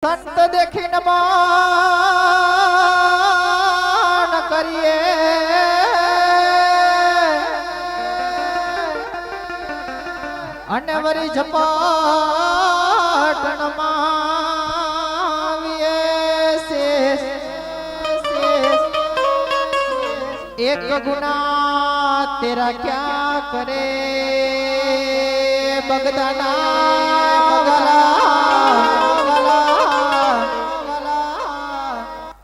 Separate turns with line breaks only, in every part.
સંત દેખીને માન કરીએ અને વરી ઝપાટણમાં આવીએ શેષ, શેષ. એક ગુના તેરા ક્યાં કરે બગદાના ગલા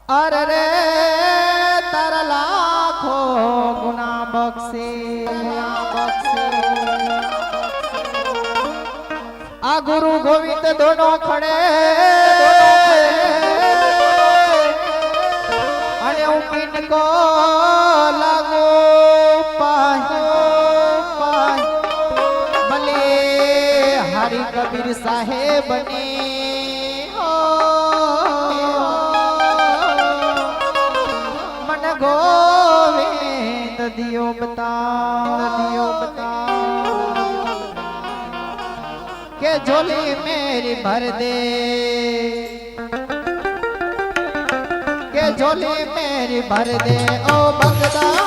અરે રે તારા લાખો ગુના બક્ષે. આ ગુરુ ગોવિંદ દોડો ખડે. અને હું કિનકો લાગો ભલે હરી કબીર સાહેબ મન ગોવિંદ દિયો બતા દિયો બતા કે ઝોલી મેરી ભર દે. કે ઝોલી મેરી ભર દે. ઓ બગદાન